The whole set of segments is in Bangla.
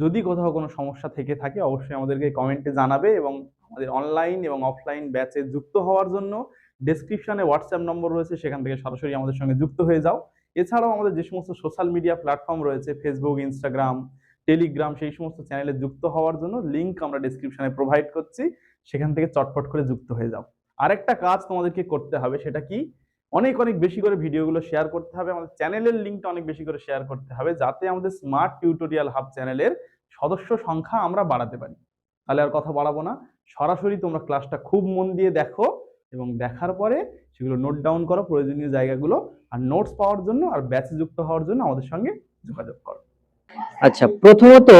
যদি কোথাও কোনো সমস্যা থেকে থাকে, অবশ্যই আমাদেরকে কমেন্টে জানাবে এবং আমাদের অনলাইন এবং অফলাইন ব্যাচে যুক্ত হওয়ার জন্য ডেসক্রিপশনে হোয়াটসঅ্যাপ নম্বর রয়েছে, সেখান থেকে সরাসরি আমাদের সঙ্গে যুক্ত হয়ে যাও। এছাড়াও আমাদের যে সমস্ত সোশ্যাল মিডিয়া প্ল্যাটফর্ম রয়েছে ফেসবুক ইনস্টাগ্রাম টেলিগ্রাম সেই সমস্ত চ্যানেলে যুক্ত হওয়ার জন্য লিঙ্ক আমরা ডেসক্রিপশনে প্রোভাইড করছি, সেখান থেকে চটপট করে যুক্ত হয়ে যাও। আরেকটা কাজ তোমাদেরকে করতে হবে, সেটা কি? অনেক অনেক বেশি করে ভিডিওগুলো শেয়ার করতে হবে, আমাদের চ্যানেলের লিঙ্কটা অনেক বেশি করে শেয়ার করতে হবে, যাতে আমাদের স্মার্ট টিউটোরিয়াল হাব চ্যানেলের সদস্য সংখ্যা আমরা বাড়াতে পারি। তাহলে আর কথা বাড়াবো না। সরাসরি তোমরা ক্লাসটা খুব মন দিয়ে দেখো এবং দেখার পরে সেগুলো নোট ডাউন করো প্রয়োজনীয় জায়গাগুলো আর নোটস পাওয়ার জন্য আর ব্যাচে যুক্ত হওয়ার জন্য আমাদের সঙ্গে যোগাযোগ করো। আচ্ছা প্রথমত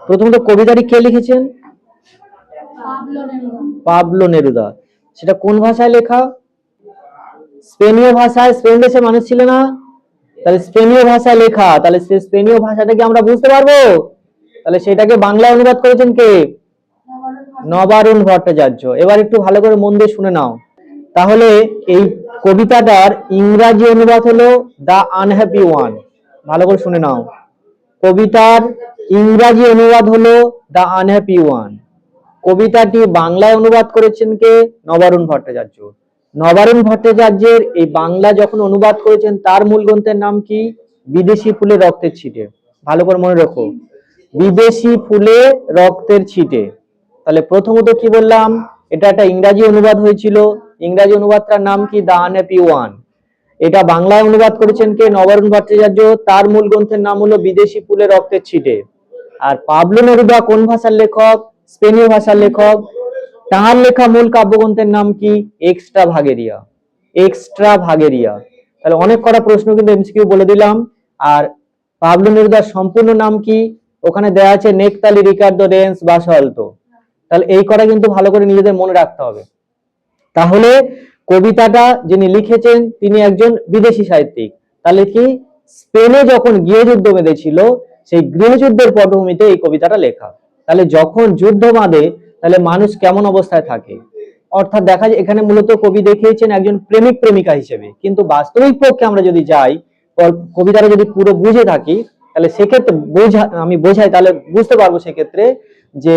প্রথমত কবিতাটি কে লিখেছেন? Pablo Neruda. Pablo Neruda. সেটা কোন ভাষায় লেখা? স্পেনীয় ভাষায় স্পেন দেশে মানুষ ছিল না? তাহলে স্পেনীয় ভাষায় লেখা, তাহলে সে স্পেনীয় ভাষাটা কি আমরা বুঝতে পারব? তাহলে সেটাকে বাংলায় অনুবাদ করেছেন কে? নবারুণ ভট্টাচার্য। এবার একটু ভালো করে মন দিয়ে শুনে নাও। তাহলে এই কবিতাটার ইংরাজি অনুবাদ হলো দ্য আনহ্যাপি ওয়ান। ভালো করে শুনে নাও। কবিতার ইংরাজি অনুবাদ হলো দ্য আনহ্যাপি ওয়ান। কবিতাটি বাংলায় অনুবাদ করেছেন কে? নবারুণ ভট্টাচার্য। নবারুণ ভট্টাচার্যের এই বাংলা যখন অনুবাদ করেছেন, তার মূল গ্রন্থের নাম কি? বিদেশি ফুলে রক্তের ছিটে। ভালো করে মনে রাখো। বিদেশি ফুলে রক্তের ছিটে। তাহলে প্রথমত কি বললাম? এটা একটা ইংরাজি অনুবাদ হয়েছিল। ইংরাজি অনুবাদটার নাম কি? The unhappy one. এটা বাংলায় অনুবাদ করেছেন কে? নবারুণ ভট্টাচার্য। তার মূল গ্রন্থের নাম হলো বিদেশি ফুলে রক্তের ছিটে। আর পাবলো নেরুদা কোন ভাষার লেখক? স্পেনীয় ভাষার লেখক। তাঁর লেখা মূল কাব্যগ্রন্থের নাম কি? Extravagario. Extravagario. তাহলে অনেক কটা প্রশ্ন কিন্তু এমসিকিউ বলে দিলাম। আর পাবলো নেরুদার সম্পূর্ণ নাম কি? ওখানে দেওয়া আছে, নেকতালি রিকার্ডো রেন্স বা সল্টো তাহলে এই কটা কিন্তু ভালো করে নিজেদের মনে রাখতে হবে। তাহলে কবিতাটা যিনি লিখেছেন, তিনি একজন বিদেশি সাহিত্যিক। তাহলে কি? স্পেনে যখন গৃহযুদ্ধ বেঁধেছিল, সেই গৃহযুদ্ধের পটভূমিতে এই কবিতাটা লেখা। তাহলে যখন যুদ্ধ বাঁধে তাহলে মানুষ কেমন অবস্থায় থাকে? অর্থাৎ দেখা যায় এখানে মূলত কবি দেখিয়েছেন একজন প্রেমিক প্রেমিকা হিসেবে। কিন্তু বাস্তবিক পক্ষে আমরা যদি যাই কবিতাটা যদি পুরো বুঝে থাকি, তাহলে সেক্ষেত্রে আমি বোঝাই, তাহলে বুঝতে পারব সেক্ষেত্রে যে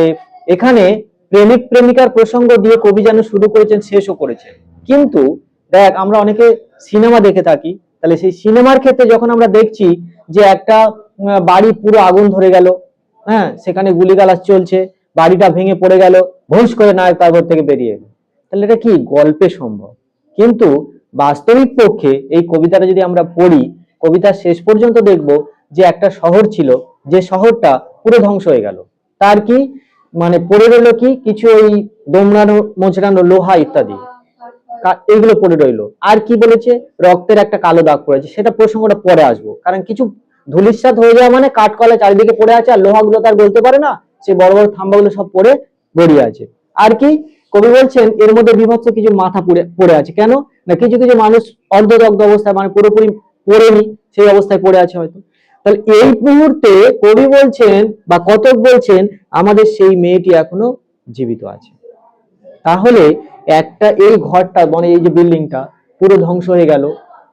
এখানে প্রেমিক প্রেমিকার প্রসঙ্গ দিয়ে কবি যেন শুরু করেছেন, শেষও করেছেন। কিন্তু দেখ, আমরা অনেকে সিনেমা দেখে থাকি, তাহলে সেই সিনেমার ক্ষেত্রে যখন আমরা দেখছি যে একটা বাড়ি পুরো আগুন ধরে গেল হ্যাঁ সেখানে গুলিগালাজ চলছে বাড়িটা ভেঙে পড়ে গেল ভোঁস করে নায়ক তার ঘর থেকে বেরিয়ে এলো। তাহলে এটা কি গল্পে সম্ভব? কিন্তু বাস্তবিক পক্ষে এই কবিতাটা যদি আমরা পড়ি, কবিতার শেষ পর্যন্ত দেখব যে একটা শহর ছিল, যে শহরটা পুরো ধ্বংস হয়ে গেল। তার কি? মানে পড়ে রইল কি? কিছু ওই দোমড়ানো মোচড়ানো লোহা ইত্যাদি। এগুলো পড়ে রইল। আর কি বলেছে? রক্তের একটা কালো দাগ পড়েছে। সেটা প্রসঙ্গটা পরে আসব। কারণ কিছু ধুলিস্বাদ হয়ে যাওয়া মানে কাঠকলা চারিদিকে পড়ে আছে আর লোহাগুলো তার বলতে পারে না। সে বড় বড় থাম্বাগুলো সব পড়ে গড়িয়ে আছে। আর কি? কবি বলছেন, এর মধ্যে বিভৎস কিছু মাথা পড়ে আছে। কেন? না, কিছু কিছু মানুষ অর্ধদগ্ধ অবস্থায় মানে পুরোপুরি পড়েনি, সেই অবস্থায় পড়ে আছে হয়তো। তাহলে এই মুহূর্তে কবি বলছেন বা কতক বলছেন, আমাদের সেই মেয়েটি এখনও জীবিত আছে। তাহলে একটা এই ঘরটা মানে এই যে বিল্ডিংটা, পুরো ধ্বংস হয়ে গেল।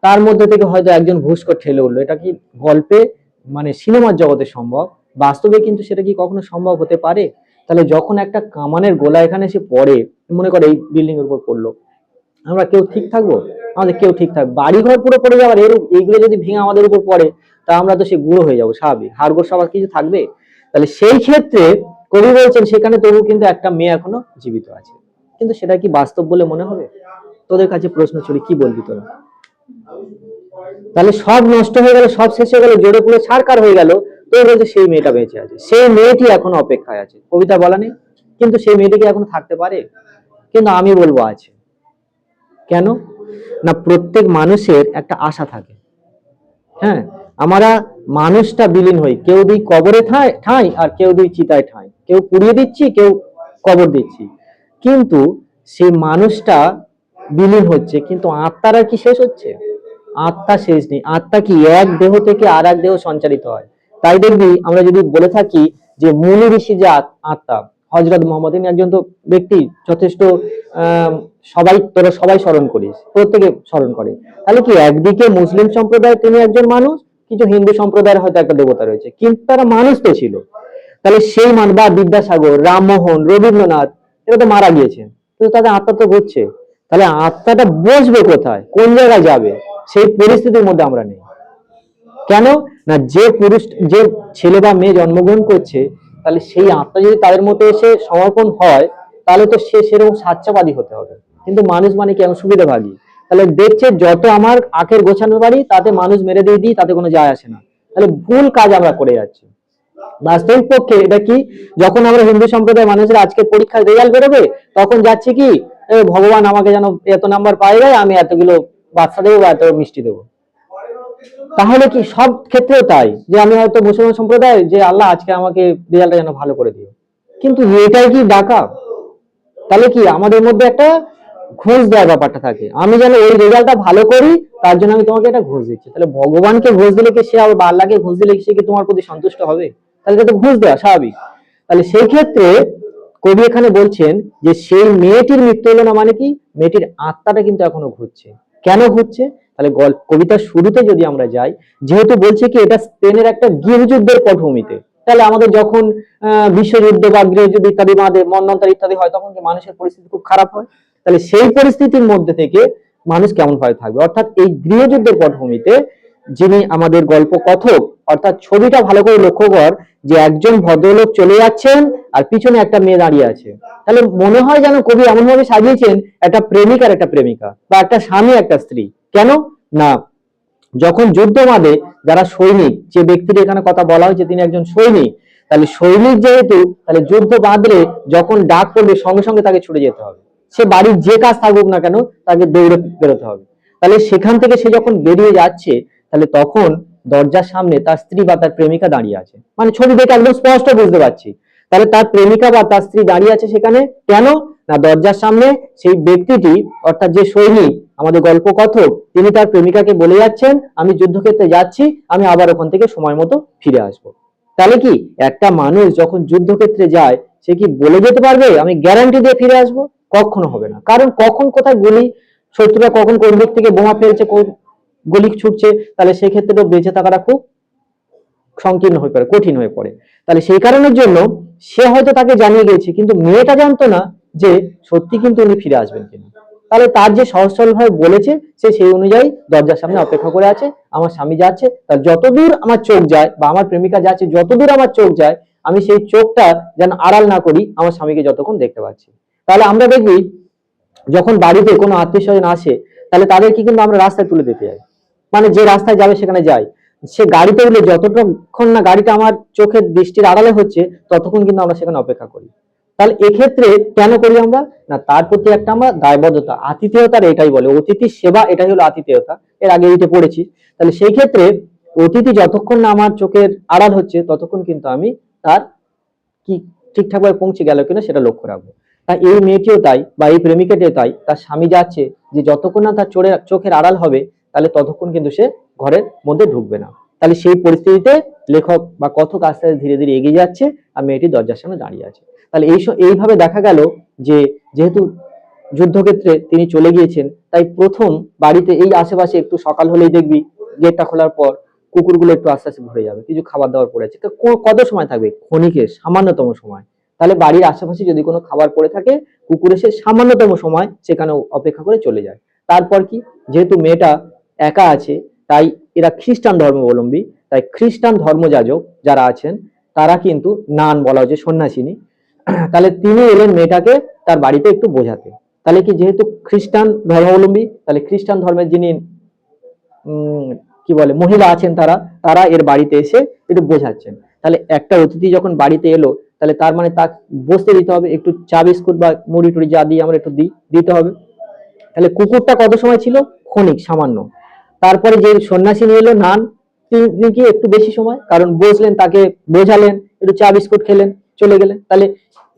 তার মধ্যে থেকে হয়তো একজন ঘুষকর ঠেলে উঠল। এটা কি গল্পে মানে সিনেমার জগতে সম্ভব? বাস্তবে কিন্তু সেটা কি কখনো সম্ভব হতে পারে? তাহলে যখন একটা কামানের গোলা এখানে এসে পড়ে, মনে করে এই বিল্ডিং এর উপর পড়ল, আমরা কেউ ঠিক থাকব? আমাদের কেউ ঠিক থাকবে বাড়ি ঘর পুরো পড়ে যাবার এর এইগুলো যদি ভেঙে আমাদের উপর পড়ে, তা আমরা তো সে গুঁড়ো হয়ে যাব, স্বাভাবিক। হাড়গোড় সবার কিছু থাকবে? তাহলে সেই ক্ষেত্রে কবি বলছেন, সেখানে তবু কিন্তু একটা মেয়ে এখনও জীবিত আছে। কিন্তু সেটা কি বাস্তব বলে মনে হবে? তোদের কাছে প্রশ্ন চলে কি বলবি তোরা? তাহলে সব নষ্ট হয়ে গেল, সব শেষ হয়ে গেল, জোরে পুরো ছাড়কার হয়ে গেল। তো বলছে সেই মেয়েটা বেঁচে আছে। সেই মেয়েটি এখনও অপেক্ষায় আছে। কবিতা বলা নেই, কিন্তু সেই মেয়েটি কি এখনও থাকতে পারে? কিন্তু আমি বলব আছে কেন? না, প্রত্যেক মানুষের একটা আশা থাকে। হ্যাঁ আমরা মানুষটা বিলীন হই। কেউ দিই কবরে ঠাঁই আর কেউ দিই চিতায় ঠাঁই। কেউ পুড়িয়ে দিচ্ছি, কেউ কবর দিচ্ছি। কিন্তু সেই মানুষটা বিলীন হচ্ছে, কিন্তু আত্মার কি শেষ হচ্ছে? আত্মা শেষ নেই। আত্মা কি এক দেহ থেকে আর এক দেহ সঞ্চালিত হয়? তাই দেখবি আমরা যদি বলে থাকি যে মুনি ঋষি যে আত্মা হজরত মোহাম্মদ একজন তো ব্যক্তি, যথেষ্ট সবাই, তোরা সবাই স্মরণ করিস, প্রত্যেকে স্মরণ করে। তাহলে কি একদিকে মুসলিম সম্প্রদায় তিনি একজন মানুষ, কিছু হিন্দু সম্প্রদায়ের হয়তো একটা দেবতা রয়েছে, কিন্তু তারা মানুষ তো ছিল। তাহলে সেই মান বা বিদ্যাসাগর, রামমোহন, রবীন্দ্রনাথ, এরা তো মারা গিয়েছে, কিন্তু তাদের আত্মা তো ঘুরছে। তাহলে আত্মাটা বসবে কোথায়? কোন জায়গায় যাবে? সেই পরিস্থিতির মধ্যে আমরা নেই। কেন? না, যে পুরুষ, যে ছেলে বা মেয়ে জন্মগ্রহণ করছে, তাহলে সেই আত্মা যদি তাদের মধ্যে এসে সমর্পণ হয়, তাহলে তো সে সেরকম সাচ্চাবাদী হতে হবে। কিন্তু মানুষ মানে কি? এমন সুবিধাভাগী। তাহলে দেখছে যত আমার আখের গোছানো বাড়ি, তাতে মানুষ মেরে দিয়ে দিই, তাতে কোনো যায় আসে না। তাহলে ভুল কাজ আমরা করে যাচ্ছি। বাস্তবিক পক্ষে এটা কি? যখন আমরা হিন্দু সম্প্রদায়ের মানুষের আজকে পরীক্ষার রেজাল্ট বেরোবে, তখন যাচ্ছে কি? ভগবান আমাকে যেন এত নাম্বার পাই যায় আমি এতগুলো বাচ্চা দেবো বা এত মিষ্টি দেবো। তাহলে কি সব ক্ষেত্রেও তাই? যে আমি হয়তো মুসলমান সম্প্রদায়, যে আল্লাহ আজকে আমাকে রেজাল্টটা যেন ভালো করে দিও। কিন্তু এটাই কি ডাকা তাহলে কি আমাদের মধ্যে একটা ঘুষ দেওয়ার ব্যাপারটা থাকে? আমি যেন ওই রেজাল্টটা ভালো করি, তার জন্য আমি তোমাকে একটা ঘুষ দিচ্ছি। তাহলে ভগবানকে ঘুষ দিলে কি সে আবার বা আল্লাহকে ঘুষ দিলে কি সে কি তোমার প্রতি সন্তুষ্ট হবে? তাহলে এটা তো ঘুষ দেওয়া স্বাভাবিক। তাহলে সেই ক্ষেত্রে কবি এখানে বলছেন যে সেই মেয়েটির মৃত্যু হলো না মানে কি? মেয়েটির আত্মাটা কিন্তু এখনও ঘুরছে। কেন ঘুরছে? তাহলে গল্প কবিতার শুরুতে যদি আমরা যাই, যেহেতু বলছে কি এটা স্পেনের একটা গৃহযুদ্ধের পটভূমিতে। তাহলে আমাদের যখন বিশ্বযুদ্ধ বা গৃহযুদ্ধ ইত্যাদি মন্নন্তর ইত্যাদি হয়, তখন কি মানুষের পরিস্থিতি খুব খারাপ হয়? তাহলে সেই পরিস্থিতির মধ্যে থেকে মানুষ কেমন ভাবে থাকবে? অর্থাৎ এই গৃহযুদ্ধের পটভূমিতে যিনি আমাদের গল্প কথক অর্থাৎ ছবিটা ভালো করে লক্ষ্য কর যে একজন ভদ্রলোক চলে যাচ্ছেন আর পিছনে একটা মেয়ে দাঁড়িয়ে আছে। তাহলে মনে হয় যেন কবি এমন ভাবে সাজিয়েছেন, একটা প্রেমিক আর একটা প্রেমিকা বা একটা স্বামী, একটা স্ত্রী। কেন? না। যখন যুদ্ধ বাঁধে যারা সৈনিক, যে ব্যক্তির এখানে কথা বলা হয়েছে তিনি একজন সৈনিক, তাহলে সৈনিক যেহেতু, তাহলে যুদ্ধ বাঁধলে যখন ডাক পড়বে সঙ্গে সঙ্গে তাকে ছুটে যেতে হবে। সে বাড়ির যে কাজ থাকুক না কেন, তাকে দৌড়ে বেরোতে হবে। তাহলে সেখান থেকে সে যখন বেরিয়ে যাচ্ছে, তাহলে তখন দরজার সামনে তার স্ত্রী বা তার প্রেমিকা দাঁড়িয়ে আছে। মানে ছবি দেখে একদম স্পষ্ট বুঝতে পারছি। তাহলে তার প্রেমিকা বা তার স্ত্রী দাঁড়িয়ে আছে সেখানে? কেন? না, দরজার সামনে সেই ব্যক্তিটি, অর্থাৎ যে সৈনিক আমাদের গল্প কথক, তিনি তার প্রেমিকাকে বলে যাচ্ছেন, আমি যুদ্ধক্ষেত্রে যাচ্ছি, আমি আবার ওখান থেকে সময় মতো ফিরে আসব। তাহলে কি একটা মানুষ যখন যুদ্ধক্ষেত্রে যায়, সে কি বলে যেতে পারবে, আমি গ্যারান্টি দিয়ে ফিরে আসব কখনো হবে না। কারণ কখন কোথায় গুলি, শত্রুরা কখন কোন দিক থেকে বোমা ফেলছে, কোন গুলি ছুটছে, তাহলে সেই ক্ষেত্রে তো বেঁচে থাকাটা খুব সংকীর্ণ হয়ে পড়ে, কঠিন হয়ে পড়ে। তাহলে সেই কারণের জন্য সে হয়তো তাকে জানিয়ে গেছে, কিন্তু মেয়েটা জানতো না যে সত্যি কিন্তু উনি ফিরে আসবেন কিনা। তাহলে তার যে সহজ সরল ভাবে বলেছে, সে সেই অনুযায়ী দরজার সামনে অপেক্ষা করে আছে, আমার স্বামী যাচ্ছে, তার যতদূর আমার চোখ যায় বা আমার প্রেমিকা যাচ্ছে, যতদূর আমার চোখ যায়, আমি সেই চোখটা যেন আড়াল না করি, আমার স্বামীকে যতক্ষণ দেখতে পাচ্ছি। তাহলে আমরা দেখবি যখন বাড়িতে কোনো আত্মীয় স্বজন আসে, তাহলে তাদেরকে কিন্তু আমরা রাস্তায় তুলে দিতে যাই। মানে যে রাস্তায় যাবে সেখানে যাই সে গাড়িতে উঠলে যতক্ষণ না গাড়িটা আমার চোখের দৃষ্টির আড়ালে হচ্ছে, ততক্ষণ কিন্তু আমরা সেখানে অপেক্ষা করি। তাহলে এক্ষেত্রে কেন করি আমরা? না, তার প্রতি একটা আমরা দায়বদ্ধতা। আতিথেয়তার এটাই বলে। অতিথি সেবা, এটাই হলো আতিথেয়তা। এর আগে এইটা পড়েছি। তাহলে সেই ক্ষেত্রে অতিথি যতক্ষণ না আমার চোখের আড়াল হচ্ছে, ততক্ষণ কিন্তু আমি তার কি ঠিকঠাক ভাবে পৌঁছে গেল কিনা সেটা লক্ষ্য রাখব। তা এই মেয়েটিও তাই বা এই প্রেমিকাটিও তাই। তার স্বামী যাচ্ছে, যে যতক্ষণ না তার চোরে চোখের আড়াল হবে, তাহলে ততক্ষণ কিন্তু সে ঘরের মধ্যে ঢুকবে না। তাহলে সেই পরিস্থিতিতে লেখক বা কথক আস্তে আস্তে ধীরে ধীরে এগিয়ে যাচ্ছে আর মেয়েটি দরজার সামনে দাঁড়িয়ে আছে। তাহলে এই এইভাবে দেখা গেল যে যেহেতু যুদ্ধক্ষেত্রে তিনি চলে গিয়েছেন, তাই প্রথম বাড়িতে এই আশেপাশে একটু সকাল হলেই দেখবি গেটটা খোলার পর কুকুরগুলো একটু আস্তে আস্তে ঘুরে যাবে। কিছু খাবার দাবার পড়ে আছে। কত সময় থাকবে? ক্ষণিকের সামান্যতম সময়। তাহলে বাড়ির আশেপাশে যদি কোনো খাবার পড়ে থাকে, কুকুর এসে সামান্যতম সময় সেখানে অপেক্ষা করে চলে যায়। তারপর কি? যেহেতু মেয়েটা একা আছে, তাই এরা খ্রিস্টান ধর্মাবলম্বী, তাই খ্রিস্টান ধর্মযাজক যারা আছেন, তারা কিন্তু নান বলা হচ্ছে সন্ন্যাসিনী তাহলে তিনি এলেন মেয়েটাকে তার বাড়িতে একটু বোঝাতে। তাহলে কি যেহেতু খ্রিস্টান ধর্মাবলম্বী, তাহলে খ্রিস্টান ধর্মের যিনি কি বলে, মহিলা আছেন তারা তারা এর বাড়িতে এসে একটু বোঝাচ্ছেন। তাহলে একটা অতিথি যখন বাড়িতে এলো, তাহলে তার মানে তাকে বসতে দিতে হবে, একটু চা বিস্কুট বা মুড়ি টুড়ি যা দিই আমরা একটু দিতে হবে। তাহলে কুকুরটা কত সময় ছিল? ক্ষণিক, সামান্য। তারপরে যে সন্ন্যাসী নিয়ে এলো, নান, তিনি কি একটু বেশি সময়, কারণ বসলেন, তাকে বোঝালেন, একটু চা বিস্কুট খেলেন, চলে গেলেন। তাহলে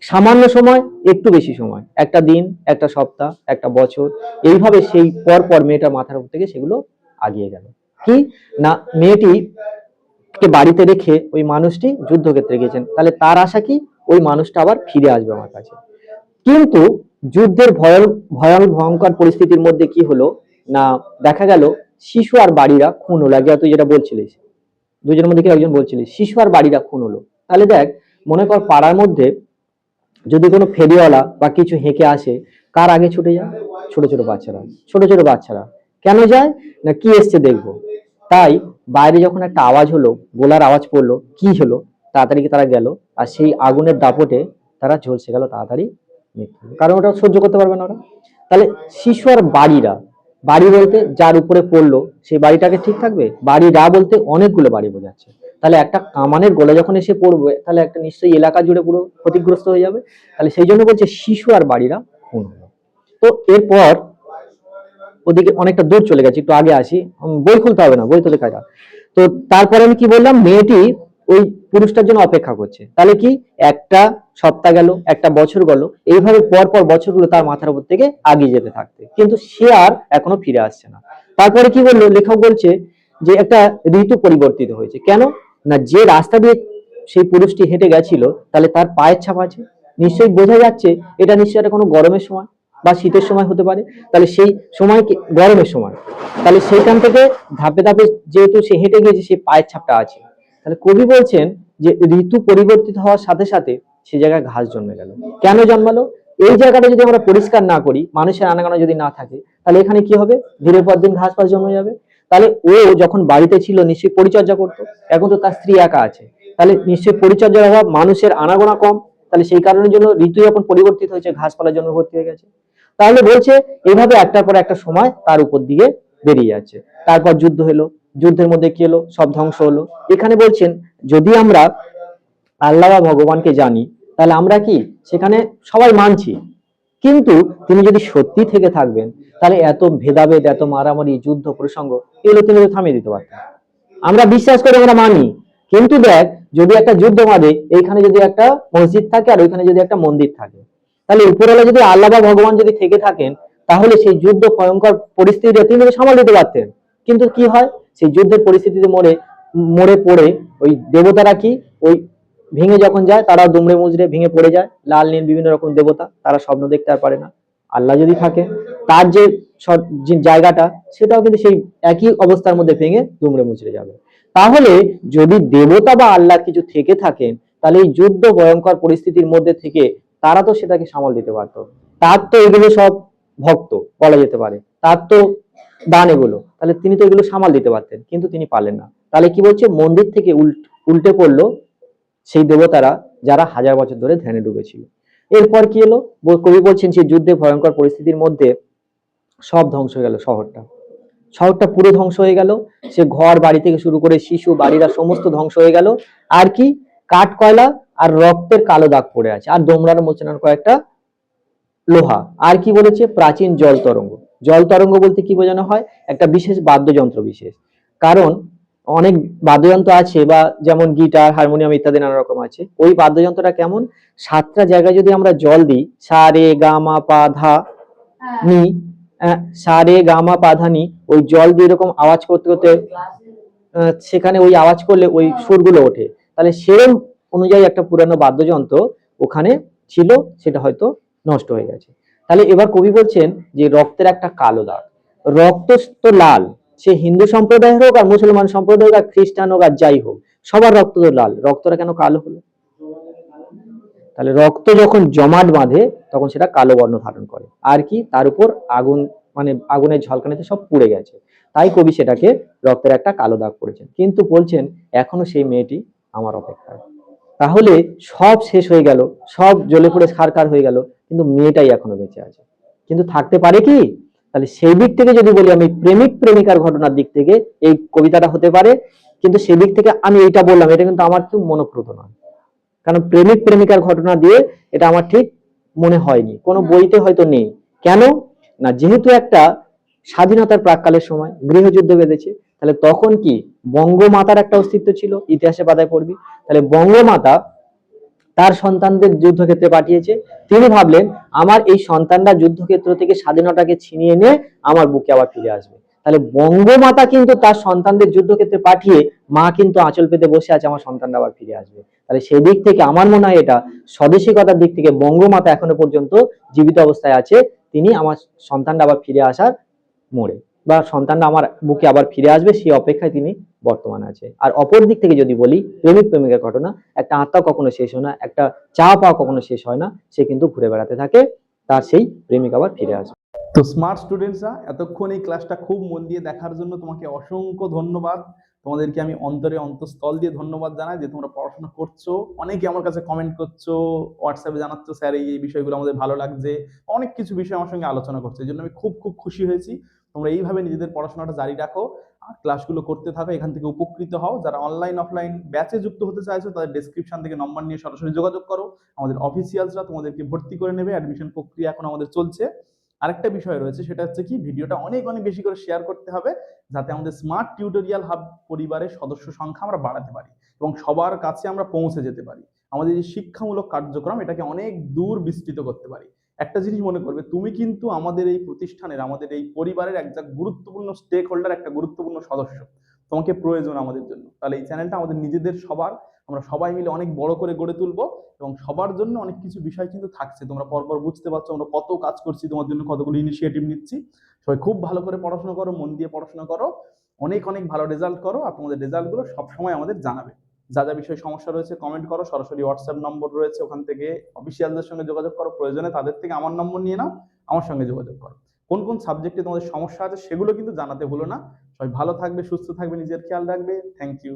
সামান্য সময়, একটু বেশি সময়। একটা দিন, একটা সপ্তাহ, একটা বছর। এইভাবে সেই পর পর মেয়েটার মাথার উপর থেকে সেগুলো আগিয়ে গেল। কি? না মেয়েটি কে বাড়িতে রেখে ওই মানুষটি যুদ্ধক্ষেত্রে গিয়েছেন। তাহলে তার আশা কি? ওই মানুষটা আবার ফিরে আসবে আমার কাছে। কিন্তু যুদ্ধের ভয়াল ভয়াল, ভয়ঙ্কর পরিস্থিতির মধ্যে কি হলো? না, দেখা গেল শিশু আর বাড়িরা খুন হলো। আগে তুই যেটা বলছিলিস, দুজনের মধ্যে কেউ একজন বলছিলিস, শিশু আর বাড়িরা খুন হলো। তাহলে দেখ, মনে কর পাড়ার মধ্যে যদি কোনো ফেরিওয়ালা বা কিছু হেঁকে আসে, কার আগে ছুটে যায়? ছোট ছোট বাচ্চারা। ছোট ছোট বাচ্চারা। কেন যায়? না, কি এসছে দেখব। তাই বাইরে যখন একটা আওয়াজ হলো, গোলার আওয়াজ পড়ল, কি হলো? তাড়াতাড়ি তারা গেল? আর সেই আগুনের দাপটে তারা ঝলসে গেল তাড়াতাড়ি মৃত্যু কারণ ওটা সহ্য করতে পারবে না ওরা। তাহলে শিশু আর বাড়িরা, বাড়ি বলতে যার উপরে পড়ল, সেই বাড়িটাকে ঠিক থাকবে? বাড়িরা বলতে অনেকগুলো বাড়ি বোঝাচ্ছে। তাহলে একটা কামানের গোলা যখন এসে পড়বে, তাহলে একটা নিশ্চয়ই এলাকা জুড়ে পুরো ক্ষতিগ্রস্ত হয়ে যাবে। তাহলে সেই জন্য বলছে শিশু আর বাড়িরা খুন তো এরপর ওদিকে অনেকটা দূর চলে গেছে, একটু আগে আসি। বই খুলতে হবে না, বই তো লেখা যাক তো তারপরে আমি কি বললাম, মেয়েটি ওই পুরুষটার জন্য অপেক্ষা করছে। তাহলে কি একটা সপ্তাহ গেল, একটা বছর গেল, এইভাবে পর পর বছরগুলো তার মাথার উপর থেকে আগিয়ে যেতে থাকতে। কিন্তু সে আর এখনও ফিরে আসছে না। তারপরে কি বলল, লেখক বলছে যে একটা ঋতু পরিবর্তিত হয়েছে। কেন? না, যে রাস্তা দিয়ে সেই পুরুষটি হেঁটে গেছিল, তাহলে তার পায়ের ছাপ আছে? নিশ্চয়ই বোঝা যাচ্ছে এটা নিশ্চয়ই একটা কোনো গরমের সময় বা শীতের সময় হতে পারে। তাহলে সেই সময় গরমের সময়। তাহলে সেইখান থেকে ধাপে ধাপে যেহেতু সে হেঁটে গিয়েছে সেই পায়ের ছাপটা আছে। তাহলে কবি বলছেন যে ঋতু পরিবর্তিত হওয়ার সাথে সাথে সে জায়গায় ঘাস জন্মে গেল। কেন জন্মালো? এই জায়গাটা যদি আমরা পরিষ্কার না করি, মানুষের আনাগানা যদি না থাকে, তাহলে এখানে কি হবে? দিনের পর দিন ঘাস পাস জন্মে যাবে। তাহলে ও যখন বাড়িতে ছিল নিশ্চয়ই পরিচর্যা করতো। এখন তো তার স্ত্রী একা আছে। তাহলে নিশ্চয়ই পরিচর্যার অভাব, মানুষের আনাগোনা কম। তাহলে সেই কারণের জন্য ঋতু যখন পরিবর্তিত হয়েছে ঘাসপালার জন্য ভর্তি হয়ে গেছে। তাহলে বলছে এইভাবে একটার পর একটা সময় তার উপর দিয়ে বেরিয়ে যাচ্ছে। তারপর যুদ্ধ হলো, যুদ্ধের মধ্যে কি হলো? সব ধ্বংস হলো। এখানে বলছেন, যদি আমরা আল্লাহ বা ভগবানকে জানি, তাহলে আমরা কি সেখানে সবাই মানছি? কিন্তু তিনি যদি সত্যি থেকে থাকবেন তাহলে এত ভেদাভেদ, এত মারামারি, যুদ্ধ, প্রসঙ্গ, এগুলো তিনি থামিয়ে দিতে পারতেন আমরা বিশ্বাস করে, আমরা মানি। কিন্তু দেখ, যদি একটা যুদ্ধ বাঁধে, এইখানে যদি একটা মসজিদ থাকে আর ওইখানে যদি একটা মন্দির থাকে, তাহলে উপরওয়ালা যদি আল্লাহ বা ভগবান যদি থেকে থাকেন, তাহলে সেই যুদ্ধ ভয়ঙ্কর পরিস্থিতিটা তিনি সামাল দিতে পারতেন। কিন্তু কি হয়? সেই যুদ্ধের পরিস্থিতিতে মরে মরে পড়ে ওই দেবতারা কি? ওই ভেঙে যখন যায়, তারা দুমড়ে মুচড়ে ভেঙে পড়ে যায়। লাল নীল বিভিন্ন রকম দেবতা, তারা স্বপ্ন দেখতে আর পারে না। আল্লাহ যদি থাকে, তার যে জায়গাটা, সেটাও কিন্তু সেই একই অবস্থার মধ্যে ভেঙে দুমড়ে মুচড়ে যাবে। তাহলে যদি দেবতা বা আল্লাহ কিছু থেকে থাকেন, তাহলে এই যুদ্ধ ভয়ঙ্কর পরিস্থিতির মধ্যে থেকে তারা তো সেটাকে সামাল দিতে পারতো। তার তো এগুলো সব ভক্ত, বলা যেতে পারে। তার তো দান এগুলো। তাহলে তিনি তো এগুলো সামাল দিতে পারতেন, কিন্তু তিনি পারলেন না। তাহলে কি বলছে? মন্দির থেকে উল্টে পড়ল সেই দেবতারা যারা হাজার বছর ধরে ধ্যানে ডুবেছিল। এরপর কি এলো? কবি বলছেন সেই যুদ্ধে ভয়ঙ্কর পরিস্থিতির মধ্যে সব ধ্বংস হয়ে গেল শহরটা। শহরটা পুরো ধ্বংস হয়ে গেল। সে ঘর, বাড়ি থেকে শুরু করে শিশু বাড়িরা সমস্ত ধ্বংস হয়ে গেল। আর কি? কাঠ, কয়লা আর রক্তের কালো দাগ পড়ে আছে। আর দোমড়ানো মোচনার কয়েকটা লোহা। আর কি বলেছে? প্রাচীন জল তরঙ্গ। জল তরঙ্গ বলতে কি বোঝানো হয়? একটা বিশেষ বাদ্যযন্ত্র বিশেষ। কারণ অনেক বাদ্যযন্ত্র আছে বা যেমন গিটার হারমোনিয়াম ইত্যাদি নানা রকম আছে। ওই বাদ্যযন্ত্রটা কেমন? সাতটা জায়গায় যদি আমরা জল দিই সা রে গা মা পা ধা হ্যাঁ। নি সা রে গা মা পা ধা নি ওই জল দিয়ে এরকম আওয়াজ করতে করতে সেখানে ওই আওয়াজ করলে ওই সুরগুলো ওঠে। তাহলে সেরম অনুযায়ী একটা পুরানো বাদ্যযন্ত্র ওখানে ছিল সেটা হয়তো নষ্ট হয়ে গেছে। তাহলে এবার কবি বলছেন যে রক্তের একটা কালো দাগ। রক্ত তো লাল সে হিন্দু সম্প্রদায়ের হোক আর মুসলমান সম্প্রদায় হোক আর খ্রিস্টান হোক আর যাই হোক, সবার রক্ত তো লাল। রক্তটা কেন কালো হলো? তাহলে রক্ত যখন জমাট বাঁধে, তখন সেটা কালো বর্ণ ধারণ করে। আর কি? তার উপর আগুন মানে আগুনের ঝলকানিতে সব পুড়ে গেছে। তাই কবি সেটাকে রক্তের একটা কালো দাগ পড়েছেন কিন্তু বলছেন, এখনও সেই মেয়েটি আমার অপেক্ষায়। তাহলে সব শেষ হয়ে গেল, সব জ্বলে পুড়ে ছারকার হয়ে গেল, কিন্তু মেয়েটাই এখনও বেঁচে আছে। কিন্তু থাকতে পারে কি? তাহলে সেই দিক থেকে যদি বলি আমি প্রেমিক প্রেমিকার ঘটনার দিক থেকে এই কবিতাটা হতে পারে কিন্তু সেই দিক থেকে আমি এটা বললাম এটা কিন্তু আমার খুব মনোপ্রত নয়। কারণ প্রেমিক প্রেমিকার ঘটনা দিয়ে এটা আমার ঠিক মনে হয়নি কোনো বইতে হয়তো নেই। কেন? না যেহেতু একটা স্বাধীনতার প্রাককালের সময় গৃহযুদ্ধ বেঁধেছে তাহলে তখন কি বঙ্গমাতার একটা অস্তিত্ব ছিল? ইতিহাসে পাতায় পড়বি। তাহলে বঙ্গমাতা তার সন্তানদের যুদ্ধক্ষেত্রে পাঠিয়েছে। তিনি ভাবলেন, আমার এই সন্তানরা যুদ্ধক্ষেত্র থেকে স্বাধীনতাকে ছিনিয়ে নিয়ে আমার বুকে আবার ফিরে আসবে। তাহলে বঙ্গমাতা কিন্তু তার সন্তানদের যুদ্ধক্ষেত্রে পাঠিয়ে মা কিন্তু আঁচল পেতে বসে আছে, আমার সন্তানরা আবার ফিরে আসবে। তাহলে সেই দিক থেকে আমার মনে হয় এটা স্বদেশিকতার দিক থেকে বঙ্গমাতা এখনও পর্যন্ত জীবিত অবস্থায় আছে। তিনি আমার সন্তানরা আবার ফিরে আসার মোড়ে। বা সন্তানরা আমার বুকে আবার ফিরে আসবে সেই অপেক্ষায় তিনি বর্তমানে আছে। আর অপর দিক থেকে যদি বলি, প্রেমিক প্রেমিকার ঘটনা, একটা আত্মা কখনো শেষ হয় না, একটা চা পাওয়া কখনো শেষ হয় না, সে কিন্তু ঘুরে বেড়াতে থাকে, তার সেই প্রেমিক আবার ফিরে আসবে তো স্মার্ট স্টুডেন্টসরা এতক্ষণ এই ক্লাসটা খুব মন দিয়ে দেখার জন্য তোমাকে অসংখ্য ধন্যবাদ। তোমাদেরকে আমি অন্তরে অন্তঃস্থল দিয়ে ধন্যবাদ জানাই যে তোমরা পড়াশোনা করছ। অনেকে আমার কাছে কমেন্ট করছ হোয়াটসঅ্যাপে জানাচ্ছ, স্যার এই বিষয়গুলো আমাদের ভালো লাগছে। অনেক কিছু বিষয় আমার সঙ্গে আলোচনা করছে, এই জন্য আমি খুব খুব খুশি হয়েছি। তোমরা এইভাবে নিজেদের পড়াশোনাটা জারি রাখো আর ক্লাসগুলো করতে থাকো, এখান থেকে উপকৃত হও। যারা অনলাইন অফলাইন ব্যাচে যুক্ত হতে চাইছো, তাদের ডেসক্রিপশন থেকে নম্বর নিয়ে সরাসরি যোগাযোগ করো। আমাদের অফিসিয়ালসরা তোমাদেরকে ভর্তি করে নেবে অ্যাডমিশন প্রক্রিয়া এখন আমাদের চলছে। আরেকটা বিষয় রয়েছে, সেটা হচ্ছে কি, ভিডিওটা অনেক অনেক বেশি করে শেয়ার করতে হবে, যাতে আমাদের স্মার্ট টিউটোরিয়াল হাব পরিবারের সদস্য সংখ্যা আমরা বাড়াতে পারি এবং সবার কাছে আমরা পৌঁছে যেতে পারি। আমাদের যে শিক্ষামূলক কার্যক্রম এটাকে অনেক দূর বিস্তৃত করতে পারি। একটা জিনিস মনে করবে, তুমি কিন্তু আমাদের এই প্রতিষ্ঠানের, আমাদের এই পরিবারের একটা গুরুত্বপূর্ণ স্টেক হোল্ডার একটা গুরুত্বপূর্ণ সদস্য। তোমাকে প্রয়োজন আমাদের জন্য। তাহলে এই চ্যানেলটা আমাদের নিজেদের সবার, আমরা সবাই মিলে অনেক বড় করে গড়ে তুলবো এবং সবার জন্য অনেক কিছু বিষয় কিন্তু থাকছে। তোমরা পরপর বুঝতে পারছ আমরা কত কাজ করছি, তোমার জন্য কতগুলো ইনিশিয়েটিভ নিচ্ছি। সবাই খুব ভালো করে পড়াশোনা করো, মন দিয়ে পড়াশোনা করো। অনেক অনেক ভালো রেজাল্ট করো আর তোমাদের রেজাল্টগুলো সবসময় আমাদের জানাবে। যা যা বিষয়ে সমস্যা রয়েছে কমেন্ট করো। সরাসরি হোয়াটসঅ্যাপ নম্বর রয়েছে ওখান থেকে। অফিসিয়ালদের সঙ্গে যোগাযোগ করো, প্রয়োজনে তাদের থেকে আমার নম্বর নিয়ে নাও, আমার সঙ্গে যোগাযোগ করো। কোন কোন সাবজেক্টে তোমাদের সমস্যা আছে সেগুলো কিন্তু জানাতে ভুলো না। সবাই ভালো থাকবে, সুস্থ থাকবে, নিজের খেয়াল রাখবে। Thank you